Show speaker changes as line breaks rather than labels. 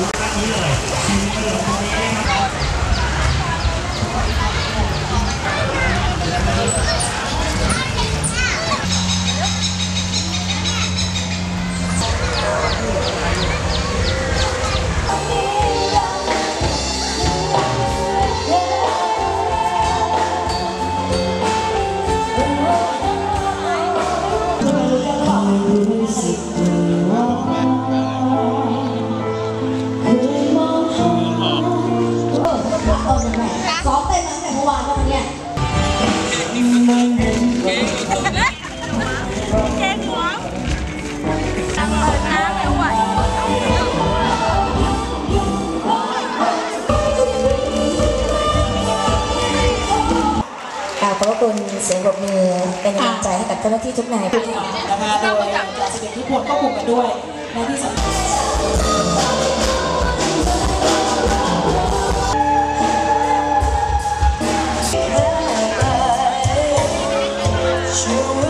ซ้อ ขอบพระคุณเสียงปรบมือเป็นกำลังใจให้กับเจ้าหน้าที่ทุกนายด้วย
นะคะโดยจ่าสิบเอกทุกคนก็คุมกันด้วยและที่สำคัญ
ช่วย